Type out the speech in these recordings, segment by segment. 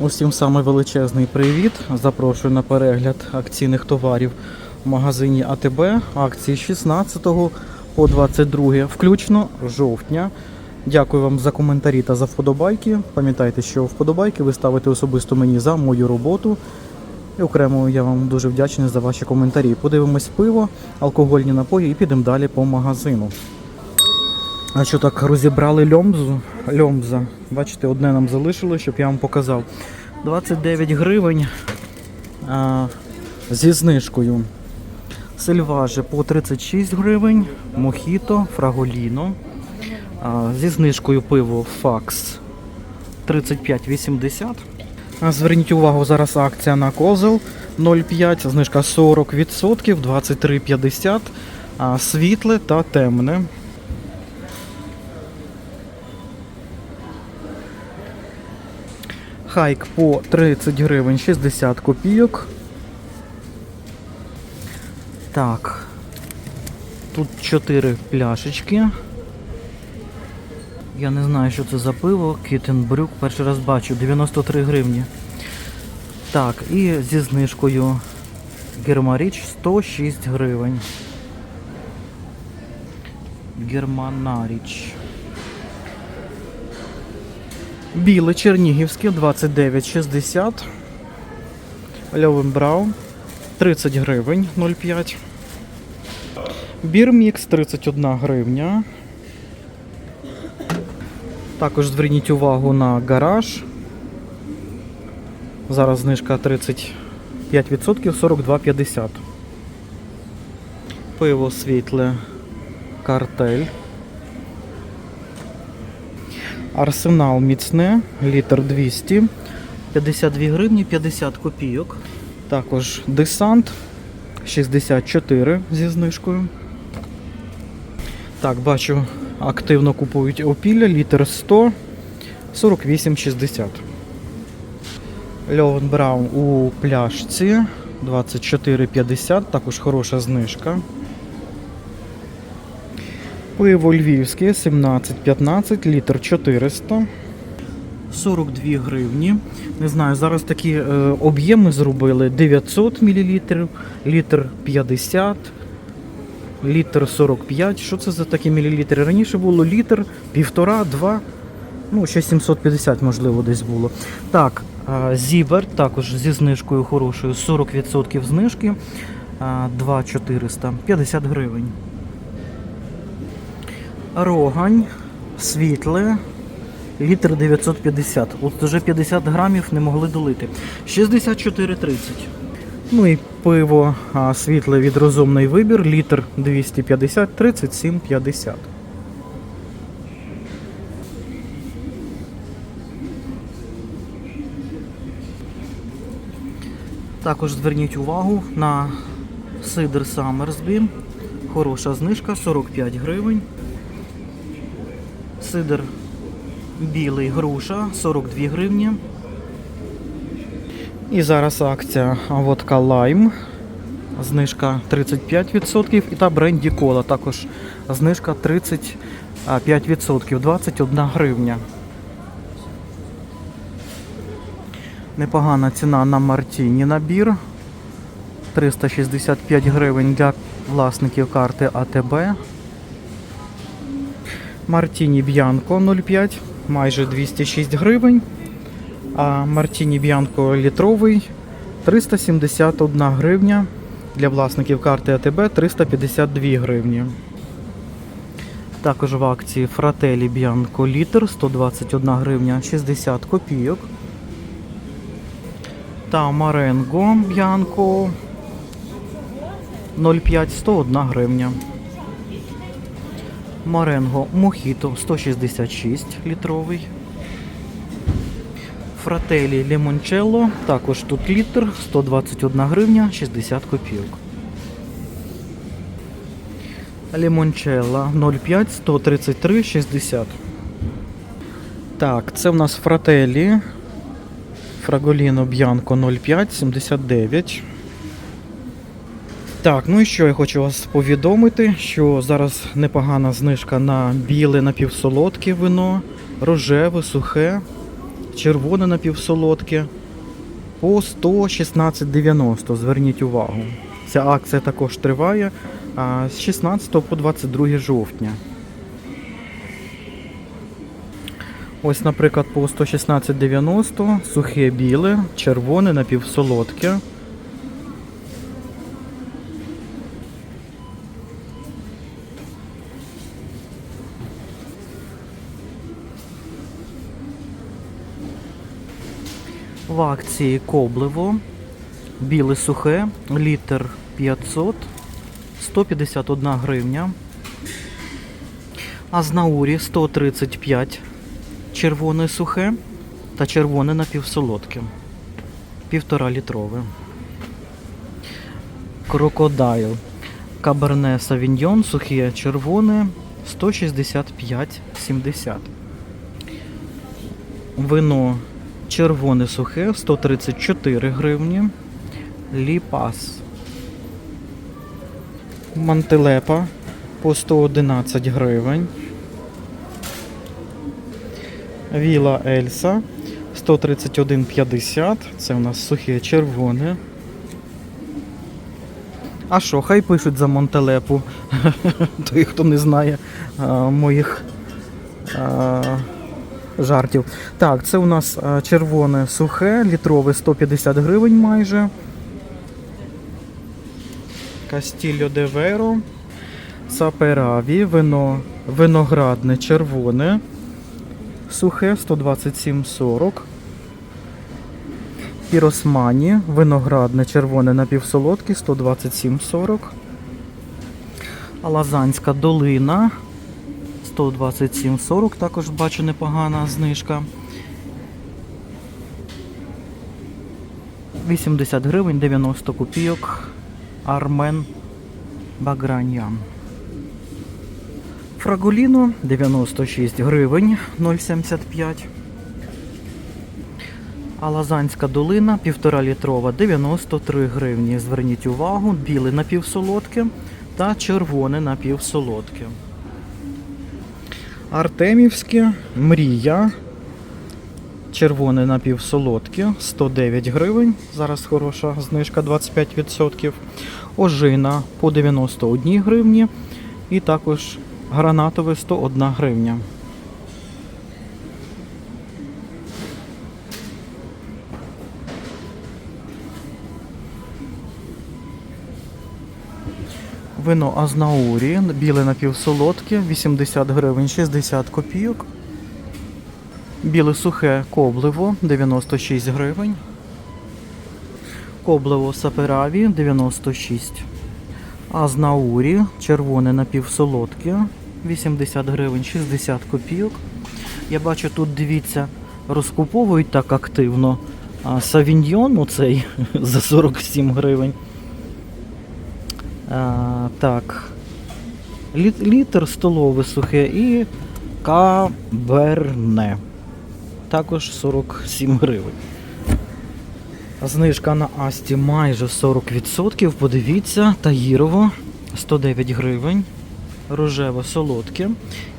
Усім саме величезний привіт. Запрошую на перегляд акційних товарів в магазині АТБ. Акції 16 по 22 включно жовтня. Дякую вам за коментарі та за вподобайки. Пам'ятайте, що вподобайки ви ставите особисто мені за мою роботу. І окремо я вам дуже вдячний за ваші коментарі. Подивимось пиво, алкогольні напої і підемо далі по магазину. А що так розібрали льомзу? Льомза. Бачите, одне нам залишилось, щоб я вам показав. 29 гривень а, зі знижкою. Сельваже по 36 гривень, мохіто, фраголіно. А, зі знижкою пиво Факс 35,80. А, Зверніть увагу, зараз акція на козел 0,5, знижка 40%, 23,50, а, світле та темне. Хайк по 30 гривень 60 копійок. Так. Тут 4 пляшечки. Я не знаю, що це за пиво. Кітенбрюк. Перший раз бачу. 93 гривні. Так, і зі знижкою Гермаріч 106 гривень. Германаріч. Біле Чернігівське 29,60. Льовенбрау 30 гривень 0,5. Бірмікс 31 гривня. Також зверніть увагу на гараж. Зараз знижка 35%, 42,50. Пиво світле картель. Арсенал міцне, літр 200, 52 гривні 50 копійок. Також десант 64 зі знижкою. Так, бачу, активно купують опілля, літр 100, 48,60. Льовен Браун у пляшці 24,50, також хороша знижка. Пиво львівське 17,15, літр 400. 42 гривні. Не знаю, зараз такі е, об'єми зробили 900 мл, літр 50, літр 45. Що це за такі мілілітри? Раніше було літр, півтора, два, ну ще 750, можливо, десь було. Так, е, Зібер також зі знижкою хорошою 40% знижки. Е, 2,400, 50 гривень. Рогань, світле, літр 950. От вже 50 грамів не могли долити. 64,30. Ну і пиво а, світле від розумний вибір, літр 250, 37,50. Також зверніть увагу на сидр Саммерсбі. Хороша знижка 45 гривень. Сидр білий груша 42 гривні. І зараз акція водка лайм. Знижка 35%. І та бренді кола також знижка 35%, 21 гривня. Непогана ціна на Мартіні набір. 365 гривень для власників карти АТБ. Мартіні Б'янко 0,5, майже 206 гривень. А Мартіні Б'янко літровий 371 гривня. Для власників карти АТБ 352 гривні. Також в акції Фрателі Б'янко літр 121 гривня 60 копійок. Та Маренго Б'янко 0,5 101 гривня. Маренго Мохіто 166 літровий. Фрателі Лімончелло, також тут літр 121 гривня 60 копійок. Лімончелло 0,5 133,60. Так, це в нас Фрателі. Фраголіно Б'янко 0,5 79. Так, ну і що я хочу вас повідомити, що зараз непогана знижка на біле напівсолодке вино, рожеве, сухе червоне напівсолодке по 116,90. Зверніть увагу. Ця акція також триває а, з 16 по 22 жовтня. Ось, наприклад, по 116,90 сухе біле, червоне напівсолодке. В акції Коблево. Біле сухе, літр 500, 151 гривня. Азнаурі 135 червоне сухе та червоне напівсолодке. Півтора літрове. Крокодайл. Каберне Савіньйон, сухе червоне 165,70. Вино червоне сухе 134 гривні. Ліпас. Мантелепа по 111 гривень. Віла Ельса 131,50. Це у нас сухе червоне. А що, хай пишуть за Монтелепу. Той, хто не знає а, моїх а, жартів. Так, це у нас червоне сухе, літрове 150 гривень майже. Кастільо де Веро. Сапераві, вино, виноградне червоне. Сухе 127,40. Піросмані, виноградне червоне напівсолодке 127,40. Лазанська долина 127,40. Також бачу непогана знижка. 80 гривень 90 копійок. Армен Баграньян. Фрагуліно 96 гривень 0,75. А Лазанська долина 1,5 літрова 93 гривні. Зверніть увагу, біле напівсолодке та червоне напівсолодке. Артемівське мрія. Червоне напівсолодке 109 гривень. Зараз хороша знижка 25%. Ожина по 91 гривні. І також гранатове 101 гривня. Вино Азнаурі, біле напівсолодке, 80 гривень 60 копійок. Біле сухе коблево 96 гривень. Коблево сапераві 96. Азнаурі, червоне напівсолодке, 80 гривень 60 копійок. Я бачу, тут дивіться, розкуповують так активно. А Савіньйон оцей за 47 гривень. А, так. Літр столове сухе і каберне. Також 47 гривень. Знижка на Асті майже 40%. Подивіться, Таїрово 109 гривень. Рожеве солодке.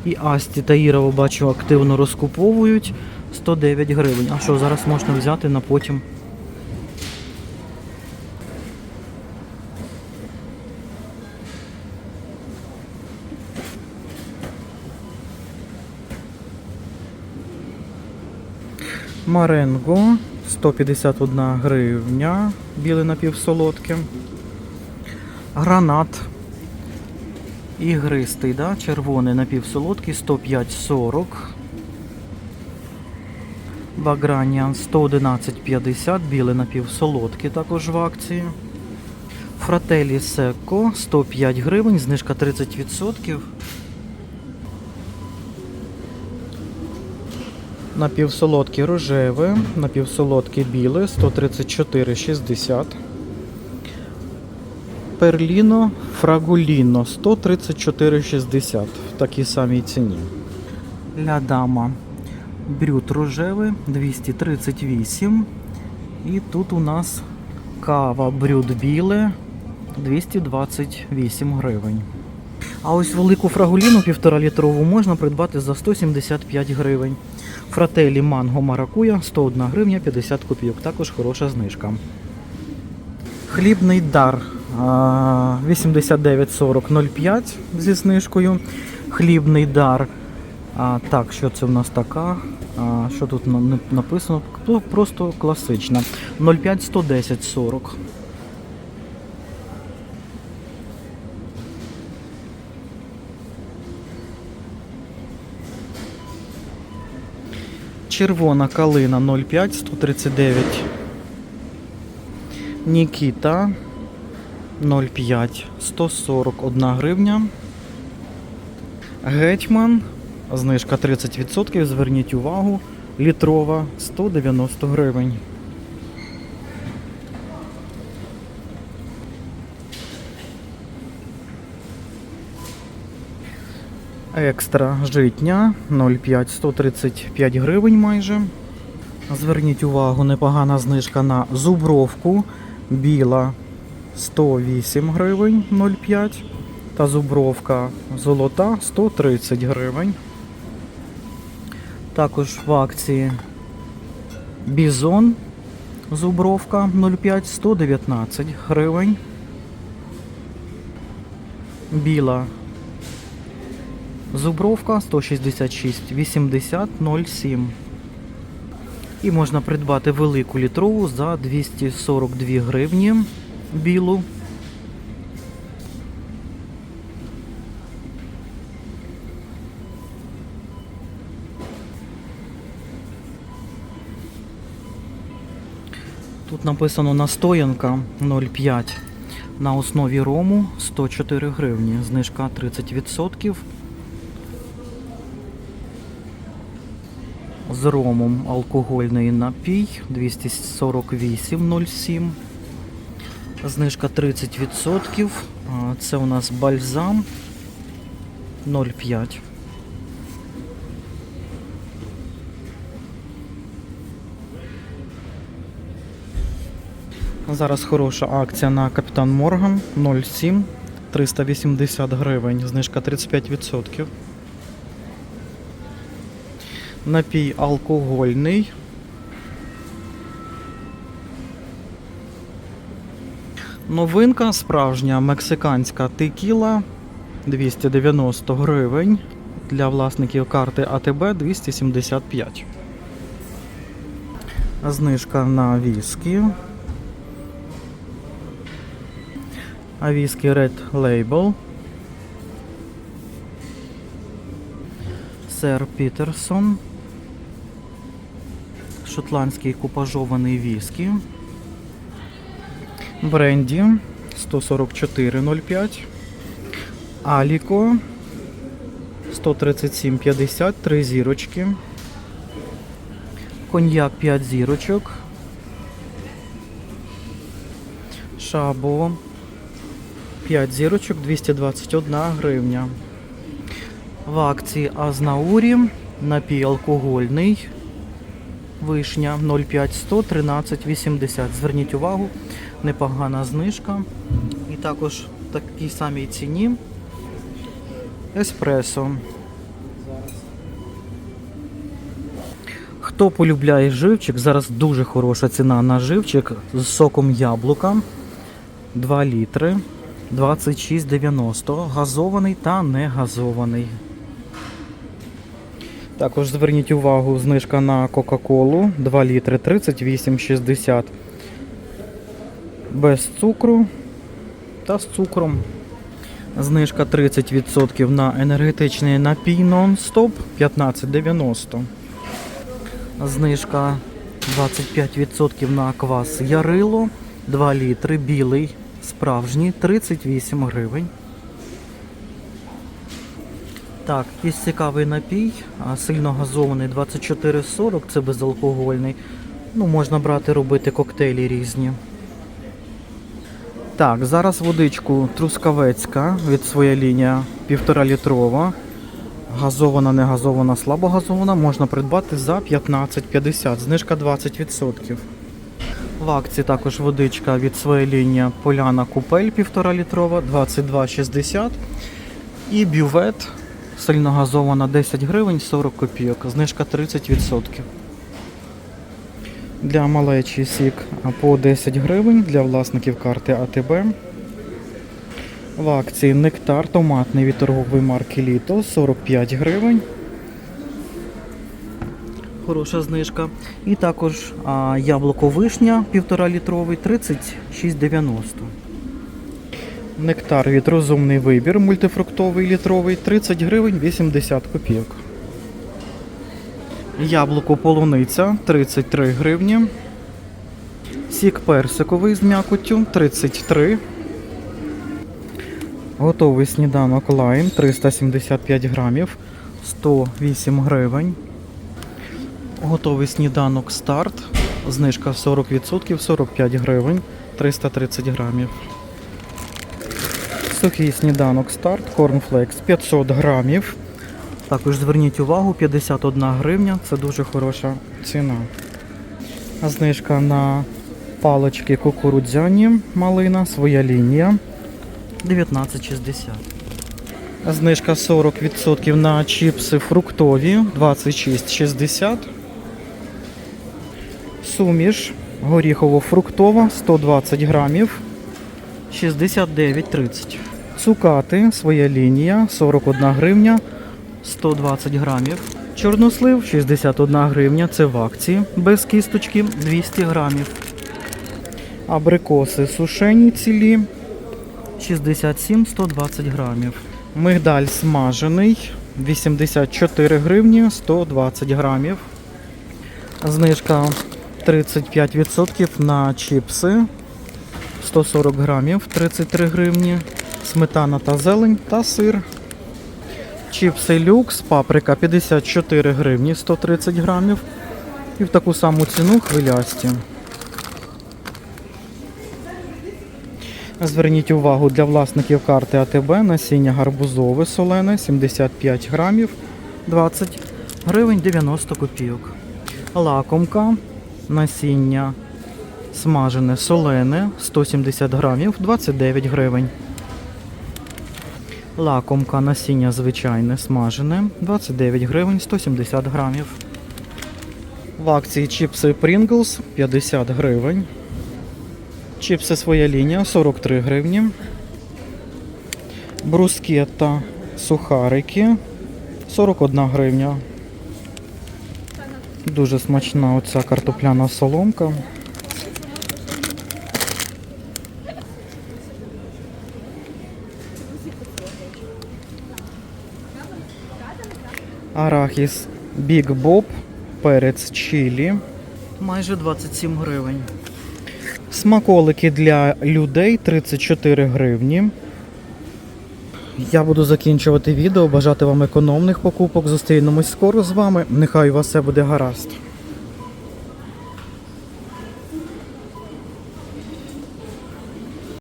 І Асті Таїрово бачу активно розкуповують 109 гривень. А що зараз можна взяти на потім? Маренго 151 гривня, біле напівсолодке. Гранат ігристий, да? червоний напівсолодкий 105,40. Баграніан 111,50, біле напівсолодке також в акції. Фрателі Секко 105 гривень, знижка 30%. Напівсолодке рожеве, напівсолодке біле 134,60. Перліно Фрагуліно 134,60 в такій самій ціні. Лядама брют рожевий 238. І тут у нас кава брют біле 228 гривень. А ось велику фрагуліну 1,5 літрову можна придбати за 175 гривень. Фрателі манго маракуя 101 гривня 50 копійок. Також хороша знижка. Хлібний дар а, 89,40 зі знижкою. Хлібний дар. А, так, що це в нас така? А, що тут написано? Просто класична. 0,5 110 Червона калина 0,5 139. Нікіта 0,5 141 гривня. Гетьман. Знижка 30%. Зверніть увагу. Літрова 190 гривень. Екстра житня 0,5 135 гривень майже. Зверніть увагу, непогана знижка на зубровку. Біла 108 гривень 0,5 та зубровка золота 130 гривень. Також в акції Бізон зубровка 0,5 119 гривень. Біла зубровка 166 80 07. І можна придбати велику літрову за 242 гривні білу. Тут написано настоянка 0,5 на основі рому 104 гривні. Знижка 30%. З ромом алкогольний напій 248,07. Знижка 30%. Це у нас бальзам 0,5. Зараз хороша акція на Капітан Морган 0,7 380 гривень. Знижка 35%. Напій алкогольний. Новинка справжня мексиканська текіла 290 гривень. Для власників карти АТБ 275. Знижка на віскі. А віскі Red Label. Сер Пітерсон. Шотландський купажований віскі. Бренді 144,05. Аліко 137,50, 3 зірочки. Коньяк 5 зірочок. Шабо 5 зірочок 221 гривня. В акції Азнаурі напій алкогольний. Вишня 0,5 100 13,80. Зверніть увагу, непогана знижка. І також в такій самій ціні еспресо. Хто полюбляє живчик, зараз дуже хороша ціна на живчик з соком яблука. 2 літри 26,90. Газований та не газований. Також зверніть увагу, знижка на Кока-Колу 2 літри 38,60 без цукру та з цукром. Знижка 30% на енергетичний напій нон-стоп 15,90. Знижка 25% на квас Ярило 2 літри білий справжній 38 гривень. Так, якийсь цікавий напій, сильно газований 24,40, це безалкогольний. Ну, можна брати, робити коктейлі різні. Так, зараз водичку трускавецька від своя лінія 1,5 літрова. Газована, не газована, слабо газована можна придбати за 15,50, знижка 20%. В акції також водичка від своєї лінії Поляна Купель 1,5 літрова, 22,60. І бювет сильногазована 10 гривень 40 копійок, знижка 30%. Для малечі сік по 10 гривень для власників карти АТБ. В акції нектар томатний від торгової марки Літо 45 гривень. Хороша знижка. І також яблуко вишня 1,5 літровий 36,90. Нектар від розумний вибір мультифруктовий літровий 30 гривень 80 копійок. Яблуко полуниця 33 гривні. Сік персиковий з м'якоттю 33. Готовий сніданок лайм 375 грамів 108 гривень. Готовий сніданок старт. Знижка 40% 45 гривень 330 грамів. Сухий сніданок старт, корнфлекс 500 грамів. Також зверніть увагу, 51 гривня це дуже хороша ціна. Знижка на палички кукурудзяні малина, своя лінія 19,60. Знижка 40% на чіпси фруктові 26,60. Суміш горіхово-фруктова 120 грамів 69,30. Цукати, своя лінія 41 гривня 120 грамів. Чорнослив 61 гривня, це в акції без кісточки 200 грамів. Абрикоси сушені цілі 67-120 грамів. Мигдаль смажений 84 гривні 120 грамів. Знижка 35% на чіпси 140 грамів 33 гривні. Сметана та зелень та сир. Чіпси люкс, паприка 54 гривні 130 грамів. І в таку саму ціну хвилясті. Зверніть увагу для власників карти АТБ насіння гарбузове солене 75 грамів 20 гривень 90 копійок. Лакомка насіння смажене солене 170 грамів 29 гривень. Лакомка насіння звичайне смажене 29 гривень 170 грамів. В акції чіпси Pringles 50 гривень. Чіпси своя лінія 43 гривні. Брускетта сухарики 41 гривня. Дуже смачна оця картопляна соломка. Арахіс Big Bob, перець чилі. Майже 27 гривень. Смаколики для людей 34 гривні. Я буду закінчувати відео. Бажати вам економних покупок. Зустрінемось скоро з вами. Нехай у вас все буде гаразд.